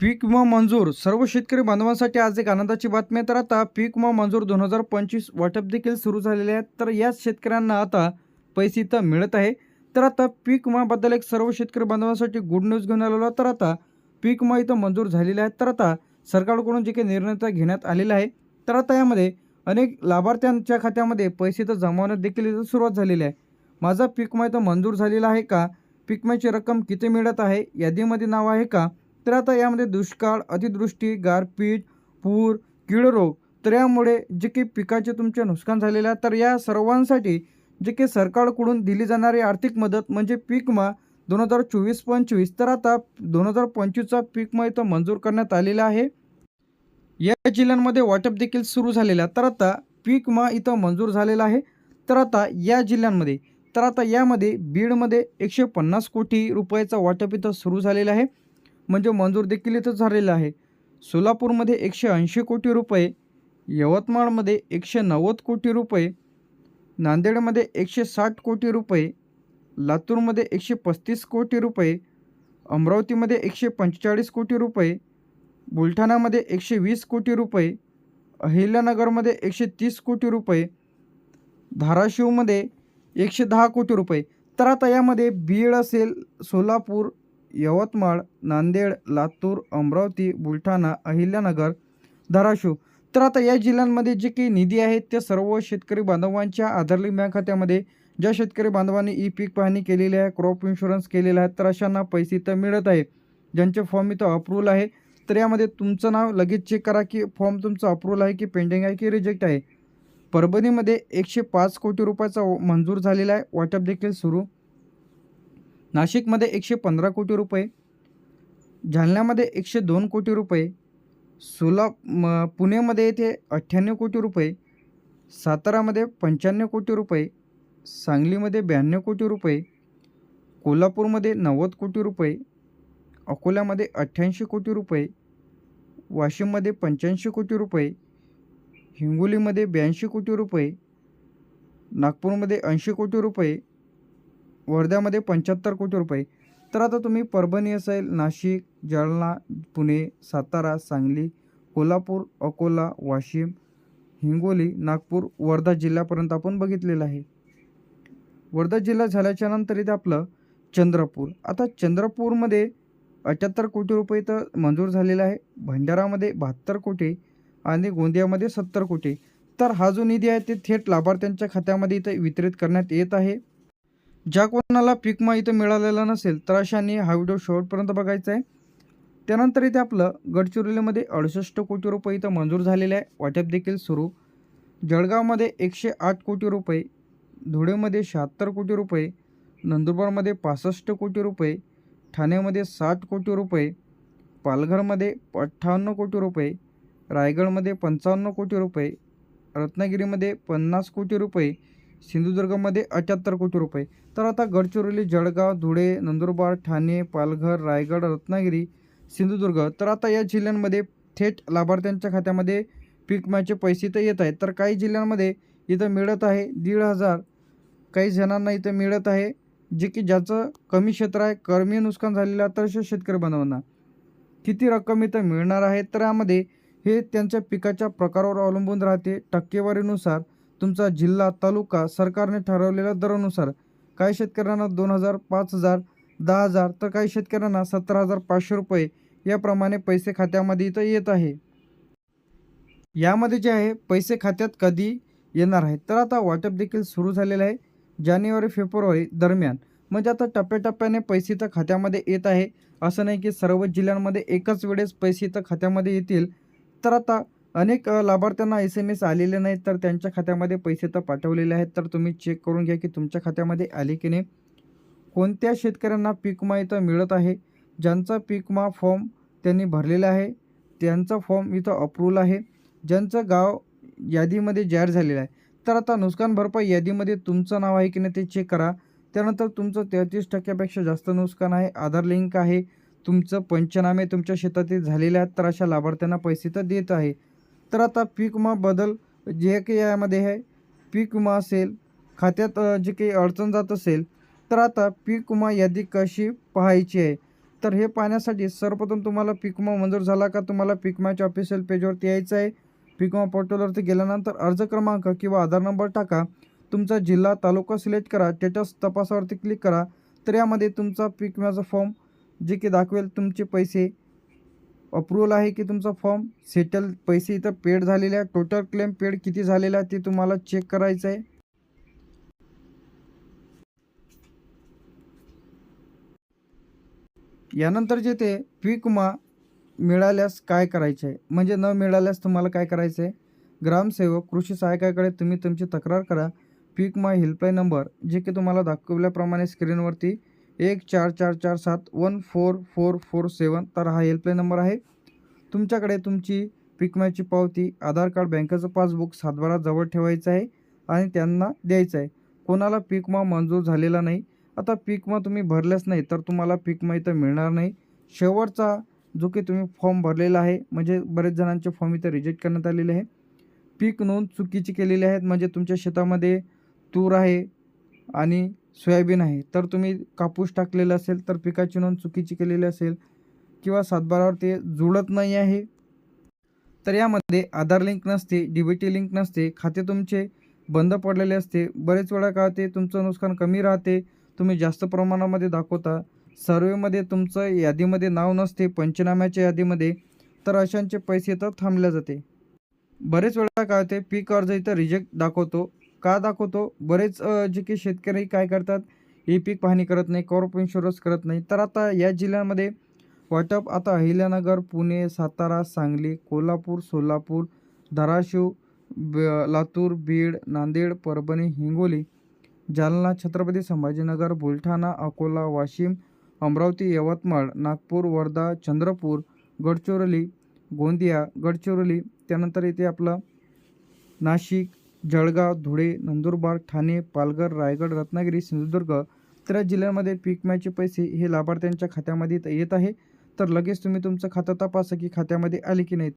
पीक विमा मंजूर. सर्व शेतकरी बांधवांसाठी आज एक आनंदाची बातमी आहे. तर आता पीक विमा मंजूर दोन हजार पंचवीस वाटप देखील सुरू झालेले आहेत. तर याच शेतकऱ्यांना आता पैसे इथं मिळत आहे. तर आता पीक विमाबद्दल एक सर्व शेतकरी बांधवांसाठी गुड न्यूज घेऊन आलेलो तर आता पीक विमा इथं मंजूर झालेले आहेत. तर आता सरकारकडून जे काही निर्णय घेण्यात आलेला आहे तर आता यामध्ये अनेक लाभार्थ्यांच्या खात्यामध्ये पैसे तर जमावण्यात देखील इथं सुरुवात झालेली आहे. माझा पीक विमा इथं मंजूर झालेला आहे का? पीक विम्याची रक्कम किती मिळत आहे? यादीमध्ये नाव आहे का? तर आता यामध्ये दुष्काळ अतिवृष्टी गारपीट पूर कीड रोग तर यामुळे जे काही पिकाचे तुमचे नुकसान झालेले आहे. तर या सर्वांसाठी जे काही सरकारकडून दिली जाणारी आर्थिक मदत म्हणजे पीक दोन हजार चोवीस पंचवीस. तर आता दोन हजार पंचवीसचा पीकमा इथं मंजूर करण्यात आलेला आहे. या जिल्ह्यांमध्ये वाटप देखील सुरू झालेला आहे. तर आता पीक इथं मंजूर झालेला आहे. तर आता या जिल्ह्यांमध्ये तर आता यामध्ये बीडमध्ये एकशे पन्नास कोटी रुपयाचा वाटप इथं सुरू झालेलं आहे. म्हणजे मंजूर देखील इथं झालेलं आहे. सोलापूरमध्ये एकशे ऐंशी कोटी रुपये यवतमाळमध्ये एकशे नव्वद कोटी रुपये नांदेडमध्ये एकशे साठ कोटी रुपये लातूरमध्ये एकशे पस्तीस कोटी रुपये अमरावतीमध्ये एकशे पंचेचाळीस कोटी रुपये बुलढाणामध्ये एकशे वीस कोटी रुपये अहिल्यानगरमध्ये एकशे तीस कोटी रुपये धाराशिवमध्ये एकशे दहा कोटी रुपये. तर आता यामध्ये बीड असेल सोलापूर यवतमाळ नांदेड लातूर अमरावती बुलढाणा अहिल्यानगर धाराशिव. तर आता या जिल्ह्यांमध्ये जे काही निधी आहेत त्या सर्व शेतकरी बांधवांच्या आधारली बँक खात्यामध्ये. ज्या शेतकरी बांधवांनी ई पीक पाहणी केलेली आहे क्रॉप इन्शुरन्स केलेला आहे तर अशांना पैसे इथं मिळत आहे ज्यांचे फॉर्म इथं अप्रूव्हल आहे तर यामध्ये तुमचं नाव लगेच चेक करा की फॉर्म तुमचं अप्रूव्हल आहे की पेंडिंग आहे की रिजेक्ट आहे. परभणीमध्ये एकशे पाच कोटी रुपयाचा मंजूर झालेला आहे वाटप देखील सुरू. नाशिकमध्ये एकशे पंधरा कोटी रुपये जालन्यामध्ये एकशे दोन कोटी रुपये सोला म पुणेमध्ये येथे अठ्ठ्याण्णव कोटी रुपये सातारामध्ये पंच्याण्णव कोटी रुपये सांगलीमध्ये ब्याण्णव कोटी रुपये कोल्हापूरमध्ये नव्वद कोटी रुपये अकोल्यामध्ये अठ्ठ्याऐंशी कोटी रुपये वाशिममध्ये पंच्याऐंशी कोटी रुपये हिंगोलीमध्ये ब्याऐंशी कोटी रुपये नागपूरमध्ये ऐंशी कोटी रुपये वर्ध्यामध्ये पंच्याहत्तर कोटी रुपये. तर आता तुम्ही परभणी असेल नाशिक जालना पुणे सातारा सांगली कोल्हापूर अकोला वाशिम हिंगोली नागपूर वर्धा जिल्ह्यापर्यंत आपण बघितलेलं आहे. वर्धा जिल्हा झाल्याच्यानंतर इथे आपलं चंद्रपूर. आता चंद्रपूरमध्ये अठ्याहत्तर कोटी रुपये तर मंजूर झालेला आहे. भंडारामध्ये बहात्तर कोटी आणि गोंदियामध्ये सत्तर कोटी. तर हा जो निधी आहे ते थेट लाभार्थ्यांच्या खात्यामध्ये इथं वितरित करण्यात येत आहे. ज्या कोणाला पीक इथं मिळालेला नसेल तर अशाने हा व्हिडिओ शेवटपर्यंत बघायचा आहे. त्यानंतर इथे आपलं गडचिरोलीमध्ये अडुसष्ट कोटी रुपये इथं मंजूर झालेले आहे. वाटप देखील सुरू. जळगावमध्ये एकशे आठ कोटी रुपये धुळेमध्ये शहात्तर कोटी रुपये नंदुरबारमध्ये पासष्ट कोटी रुपये ठाण्यामध्ये साठ कोटी रुपये पालघरमध्ये अठ्ठावन्न कोटी रुपये रायगडमध्ये पंचावन्न कोटी रुपये रत्नागिरीमध्ये पन्नास कोटी रुपये सिंधुदुर्गमध्ये अठ्याहत्तर कोटी रुपये. तर आता गडचिरोली जळगाव धुळे नंदुरबार ठाणे पालघर रायगड रत्नागिरी सिंधुदुर्ग. तर आता या जिल्ह्यांमध्ये थेट लाभार्थ्यांच्या खात्यामध्ये पीक विम्याचे पैसे तर येत आहेत तर काही जिल्ह्यांमध्ये इथं मिळत आहे दीड हजार. काही जणांना इथं मिळत आहे जे की ज्याचं कमी क्षेत्र आहे कमी नुकसान झालेलं आहे तर अशा शेतकरी बांधवांना. किती रक्कम इथं मिळणार आहे? तर यामध्ये हे त्यांच्या पिकाच्या प्रकारावर अवलंबून राहते. टक्केवारीनुसार तुमचा जिल्हा तालुका सरकारने ठरवलेल्या दरानुसार काही शेतकऱ्यांना दोन हजार पाच हजार दहा हजार तर काही शेतकऱ्यांना सतरा हजार पाचशे रुपये याप्रमाणे पैसे खात्यामध्ये इथं येत आहे. यामध्ये जे आहे पैसे खात्यात कधी येणार आहे तर आता वाटप देखील सुरू झालेलं आहे जानेवारी फेब्रुवारी दरम्यान. म्हणजे आता टप्प्याटप्प्याने पैसे तर खात्यामध्ये येत आहे. असं नाही की सर्व जिल्ह्यांमध्ये एकाच वेळेस पैसे तर खात्यामध्ये येतील. तर आता अनेक लाभार्थ्यांना एस एम एस आलेले नाहीत तर त्यांच्या खात्यामध्ये पैसे तर पाठवलेले आहेत. तर तुम्ही चेक करून घ्या की तुमच्या खात्यामध्ये आले की नाही. कोणत्या शेतकऱ्यांना पीक विमा इथं मिळत आहे? ज्यांचा पीकमा फॉर्म त्यांनी भरलेला आहे त्यांचा फॉर्म इथं अप्रूव्हल आहे. ज्यांचं गाव यादीमध्ये जाहीर झालेलं आहे. तर आता नुकसान भरपाई यादीमध्ये तुमचं नाव आहे की नाही ते चेक करा. त्यानंतर तुमचं तेहतीस टक्क्यापेक्षा जास्त नुकसान आहे आधार लिंक आहे तुमचं पंचनामे तुमच्या शेतातील झालेले आहेत तर अशा लाभार्थ्यांना पैसे तर देत आहे. तर आता पीक विमा बदल जे काही यामध्ये आहे. पीक विमा असेल खात्यात जे काही अडचण जात असेल तर आता पीक विमा यादी कशी पाहायची आहे? तर हे पाहण्यासाठी सर्वप्रथम तुम्हाला पीक विमा मंजूर झाला का? तुम्हाला पीक विमाच्या ऑफिशियल पेजवरती यायचं आहे. पीक विमा पोर्टलवरती गेल्यानंतर अर्ज क्रमांक किंवा आधार नंबर टाका. तुमचा जिल्हा तालुका सिलेक्ट करा. स्टेटस तपासावरती क्लिक करा. तर यामध्ये तुमचा पीक विम्याचा फॉर्म जे की दाखवेल तुमचे पैसे अप्रुव्हल आहे की तुमचा फॉर्म? सेटल पैसे इथं पेड झालेले आहे टोटल क्लेम पेड किती झालेला आहे ते तुम्हाला चेक करायचं आहे. यानंतर जे ते पीक विमा मिळाल्यास काय करायचे आहे म्हणजे न मिळाल्यास तुम्हाला काय करायचं आहे ग्रामसेवक कृषी सहायकाकडे तुम्ही तुमची तक्रार करा. पीक विमा हेल्पलाईन नंबर जे की तुम्हाला दाखवल्याप्रमाणे स्क्रीनवरती एक चार चार चार सात one four four four seven. तर हा हेल्पलाईन नंबर आहे. तुमच्याकडे तुमची पिकम्याची पावती आधार कार्ड बँकेचं पासबुक सातबारा जवळ ठेवायचं आहे आणि त्यांना द्यायचं आहे. कोणाला पीकमा मंजूर झालेला नाही. आता पिकमा तुम्ही भरल्याच नाही तर तुम्हाला पीकमा इथं मिळणार नाही. शेवटचा जो की तुम्ही फॉर्म भरलेला आहे म्हणजे बरेच जणांचे फॉर्म इथं रिजेक्ट करण्यात आलेले आहे. पीक नोंद चुकीची केलेली आहेत म्हणजे तुमच्या शेतामध्ये तूर आहे आणि सोयाबीन आहे तर तुम्ही कापूस टाकलेला असेल तर पिकाची नोंद चुकीची केलेली असेल किंवा सातबारावर ते जुळत नाही आहे तर यामध्ये आधार लिंक नसते डी बी टी लिंक नसते खाते तुमचे बंद पडलेले असते बरेच वेळा का ते तुमचं नुकसान कमी राहते तुम्ही जास्त प्रमाणामध्ये दाखवता सर्वेमध्ये तुमचं यादीमध्ये नाव नसते पंचनाम्याच्या यादीमध्ये तर अशांचे पैसे तर थांबल्या जाते. बरेच वेळा काय होते पीक अर्ज इथं रिजेक्ट दाखवतो का दाखवतो? बरेच जे की शेतकरी काय करतात? हे पीक पाहणी करत नाही क्रॉप इन्शुरन्स करत नाही. तर आता या जिल्ह्यांमध्ये वाटप आता अहिल्यानगर पुणे सातारा सांगली कोल्हापूर सोलापूर धाराशिव ब लातूर बीड नांदेड परभणी हिंगोली जालना छत्रपती संभाजीनगर बुलढाणा अकोला वाशिम अमरावती यवतमाळ नागपूर वर्धा चंद्रपूर गडचिरोली गोंदिया गडचिरोली त्यानंतर इथे आपलं नाशिक जळगाव धुळे नंदुरबार ठाणे पालघर रायगड रत्नागिरी सिंधुदुर्ग तर जिल्ह्यांमध्ये पीक विम्याचे पैसे हे लाभार्थ्यांच्या खात्यामध्ये येत आहे. तर लगेच तुम्ही तुमचं खातं तपासा की खात्यामध्ये आले की नाही.